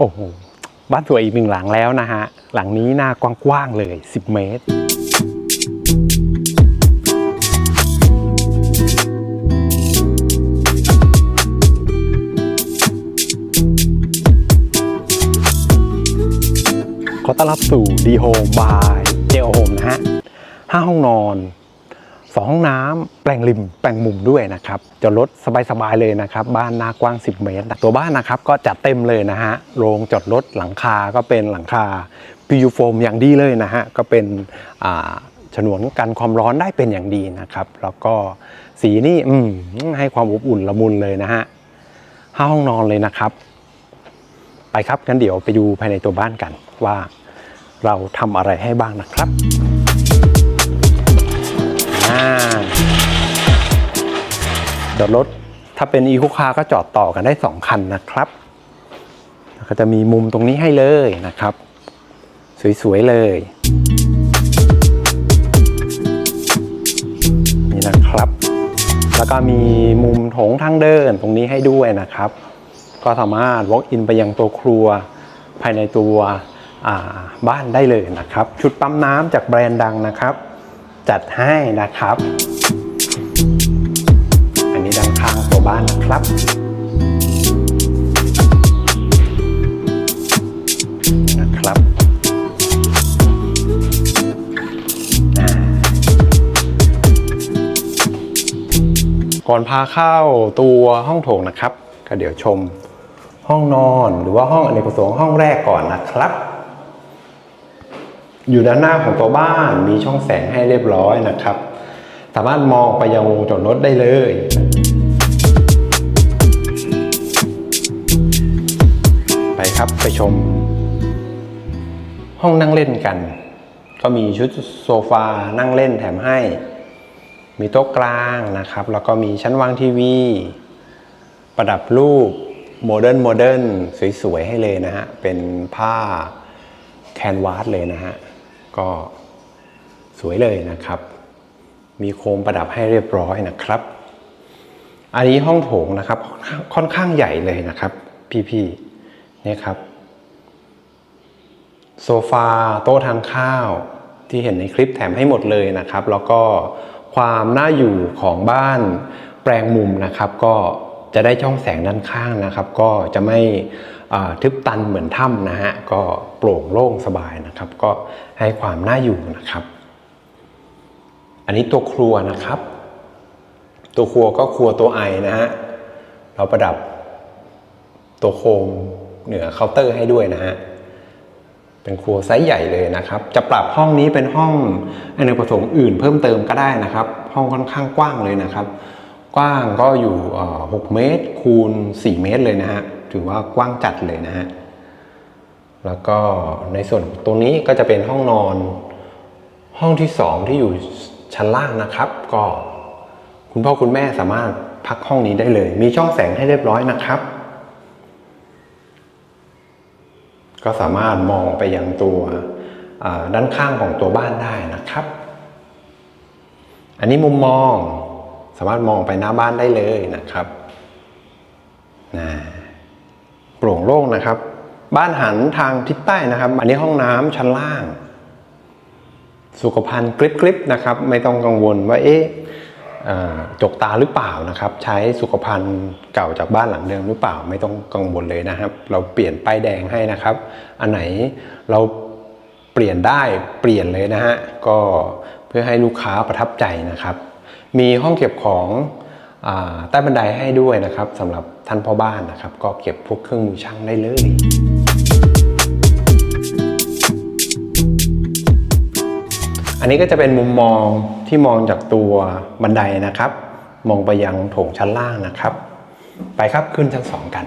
โอ้โห บ้านสวยอีกหนึ่งหลังแล้วนะฮะ หลังนี้หน้ากว้างๆเลย 10 เมตรขอต้อนรับสู่ดีโฮมบายเจโอโฮมนะฮะห้าห้องนอน องห้องน้ำแปลงริม แปลงมุมด้วยนะครับจอดรถสบายๆเลยนะครับ บ้านหน้ากว้าง 10 เมตร ตัวบ้านนะครับก็จัดเต็มเลยนะฮะโรงจอดรถหลังคาก็เป็นหลังคาพิวโฟมอย่างดีเลยนะฮะก็เป็นอ่าฉนวนกันความร้อนได้เป็นอย่างดีนะครับ แล้วก็สีนี่อืมให้ความอบอุ่นละมุนเลยนะฮะห้าห้องนอนเลยนะครับ ไปครับงั้นเดี๋ยวไปดูภายในตัวบ้านกันว่าเราทำอะไรให้บ้างนะครับ อ่าจอดรถถ้าเป็นอี o คาก็จอดต่อกันได้ 2 คันนะครับก็จะมีมุมตรงนี้ให้เลยนะครับ สวยๆเลย นี่นะครับ แล้วก็มีมุมโถงทางเดินตรงนี้ให้ด้วยนะครับ ก็สามารถ walk in ไปยังตัวครัวภายในตัวบ้านได้เลยนะครับ ชุดปั๊มน้ำจากแบรนด์ดังนะครับ จัดให้นะครับ อันนี้ด้านข้างตัวบ้านนะครับ นะครับก่อนพาเข้าตัวห้องโถงนะครับ ก็เดี๋ยวชมห้องนอนหรือว่าห้องอเนกประสงค์ห้องแรกก่อนนะครับ อยู่ด้านหน้าของตัวบ้านมีช่องแสงให้เรียบร้อยนะครับ สามารถมองไปยังโรงจอดรถได้เลยไปครับไปชม ห้องนั่งเล่นกัน ก็มีชุดโซฟานั่งเล่นแถมให้ มีโต๊ะกลางนะครับ แล้วก็มีชั้นวางทีวี ประดับรูปโมเดิร์นโมเดิร์นสวยๆ ให้เลยนะฮะ เป็นผ้าแคนวาสเลยนะฮะ ก็สวยเลยนะครับ มีโคมประดับให้เรียบร้อยนะครับ อันนี้ห้องโถงนะครับ ค่อนข้างใหญ่เลยนะครับ พี่ๆเนี่ยครับ โซฟาโต๊ะทานข้าวที่เห็นในคลิปแถมให้หมดเลยนะครับ แล้วก็ความน่าอยู่ของบ้านแปลงมุมนะครับ ก็จะได้ช่องแสงด้านข้างนะครับ ก็จะไม่ ทึบตันเหมือนถ้ำนะฮะก็โปร่งโล่งสบายนะครับ ก็ให้ความน่าอยู่นะครับ อันนี้ตัวครัวนะครับ ตัวครัวก็ครัวตัวไอนะฮะเราประดับตัวโคมเหนือเคาน์เตอร์ให้ด้วยนะฮะเป็นครัวไซส์ใหญ่เลยนะครับ จะปรับห้องนี้เป็นห้องอเนกประสงค์อื่นเพิ่มเติมก็ได้นะครับ ห้องค่อนข้างกว้างเลยนะครับ กว้างก็อยู่ 6 เมตรคูณ 4 เมตรเลยนะฮะ ถือว่ากว้างจัดเลยนะฮะ แล้วก็ในส่วนตรงนี้ก็จะเป็นห้องนอนห้องที่2ที่อยู่ชั้นล่างนะครับ ก็คุณพ่อคุณแม่สามารถพักห้องนี้ได้เลย มีช่องแสงให้เรียบร้อยนะครับ ก็สามารถมองไปยังตัวด้านข้างของตัวบ้านได้นะครับ อันนี้มุมมองสามารถมองไปหน้าบ้านได้เลยนะครับนะ โปร่งโล่งนะครับ บ้านหันทางทิศใต้นะครับ อันนี้ห้องน้ำชั้นล่าง สุขภัณฑ์กริบกริบนะครับ ไม่ต้องกังวลว่าเอ๊ะจกตาหรือเปล่านะครับ ใช้สุขภัณฑ์เก่าจากบ้านหลังเดิมหรือเปล่าไม่ต้องกังวลเลยนะครับ เราเปลี่ยนป้ายแดงให้นะครับ อันไหนเราเปลี่ยนได้เปลี่ยนเลยนะฮะก็เพื่อให้ลูกค้าประทับใจนะครับ มีห้องเก็บของ ใต้บันไดให้ด้วยนะครับสำหรับท่านพ่อบ้านนะครับ ก็เก็บพวกเครื่องมือช่างได้เลยอันนี้ก็จะเป็นมุมมองที่มองจากตัวบันไดนะครับ มองไปยังโถงชั้นล่างนะครับ ไปครับขึ้นชั้นสองกัน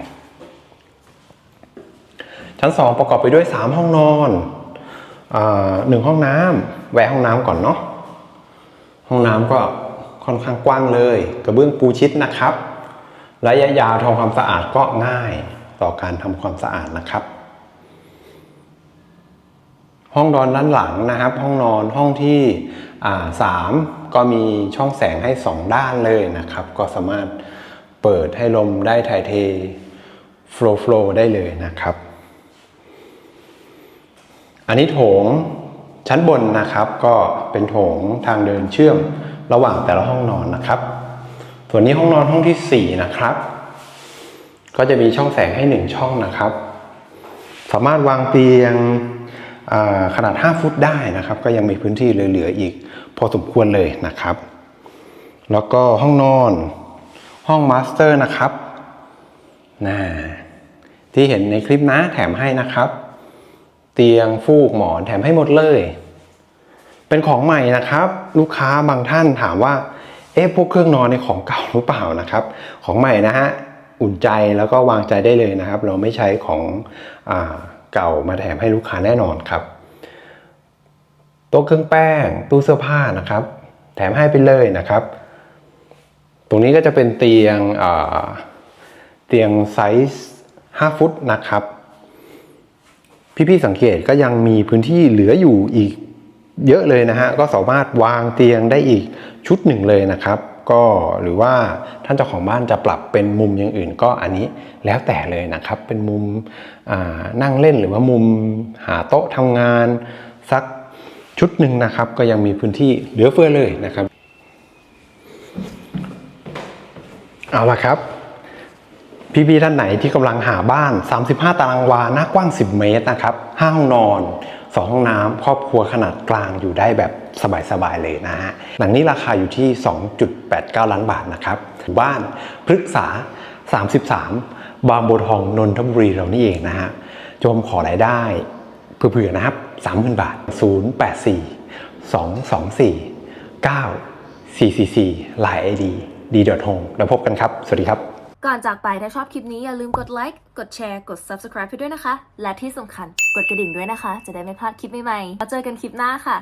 ชั้นสองประกอบไปด้วย 3 ห้องนอนอาหนึ่งห้องน้ำแวะห้องน้ำก่อนเนาะห้องน้ำก็ ค่อนข้างกว้างเลย กระเบื้องปูชิดนะครับ ระยะยาวทำความสะอาดก็ง่ายต่อการทำความสะอาดนะครับ ห้องนอนด้านหลังนะครับ ห้องนอนห้องที่สามก็มีช่องแสงให้สองด้านเลยนะครับ ก็สามารถเปิดให้ลมได้ถ่ายเทโฟล์ฟล์ได้เลยนะครับ อันนี้โถงชั้นบนนะครับก็เป็นโถงทางเดินเชื่อม ระหว่างแต่ละห้องนอนนะครับ ส่วนนี้ห้องนอนห้องที่ 4 นะครับ ก็จะมีช่องแสงให้ 1 ช่องนะครับ สามารถวางเตียงขนาด 5 ฟุตได้นะครับ ก็ยังมีพื้นที่เหลือๆอีก พอสมควรเลยนะครับ แล้วก็ห้องนอนห้องมาสเตอร์นะครับน่าที่เห็นในคลิปนะแถมให้นะครับ เตียงฟูกหมอนแถมให้หมดเลย เป็นของใหม่นะครับ ลูกค้าบางท่านถามว่าเอ๊ะพวกเครื่องนอนในของเก่าหรือเปล่านะครับ ของใหม่นะฮะอุ่นใจแล้วก็วางใจได้เลยนะครับ เราไม่ใช้ของอเก่ามาแถมให้ลูกค้าแน่นอนครับโต๊ะเครื่องแป้งตู้เสื้อผ้านะครับ แถมให้ไปเลยนะครับ ตรงนี้ก็จะเป็นเตียงเตียงไซส์5 ฟุตนะครับ พี่ๆสังเกตก็ยังมีพื้นที่เหลืออยู่อีก เยอะเลยนะฮะก็สามารถวางเตียงได้อีกชุดหนึ่งเลยนะครับ ก็หรือว่าท่านเจ้าของบ้านจะปรับเป็นมุมอย่างอื่น ก็อันนี้แล้วแต่เลยนะครับ เป็นมุมนั่งเล่นหรือว่ามุมหาโต๊ะทำงานสักชุดหนึ่งนะครับ ก็ยังมีพื้นที่เหลือเฟือเลยนะครับ เอาละครับพี่ๆท่านไหนที่กำลังหาบ้าน 35 ตารางวาหน้ากว้าง 10 เมตรนะครับห้าห้องนอน 2ห้องน้ำครอบครัวขนาดกลางอยู่ได้แบบสบายๆเลยนะฮะหลังนี้ราคาอยู่ที่ 2.89 ล้านบาทนะครับบ้านพฤกษา 33 บางบัวทองนนทบุรีเรานี่เองนะฮะโจมขอรายได้เผื่อๆนะครับ 30,000 บาท 084 224 9444ลาย ID d h o m e แล้วพบกันครับ สวัสดีครับ ก่อนจากไปถ้าชอบคลิปนี้อย่าลืมกดไลค์ กดแชร์ กด Subscribe ให้ด้วยนะคะ และที่สำคัญกดกระดิ่งด้วยนะคะ จะได้ไม่พลาดคลิปใหม่ๆแล้วเจอกันคลิปหน้าค่ะ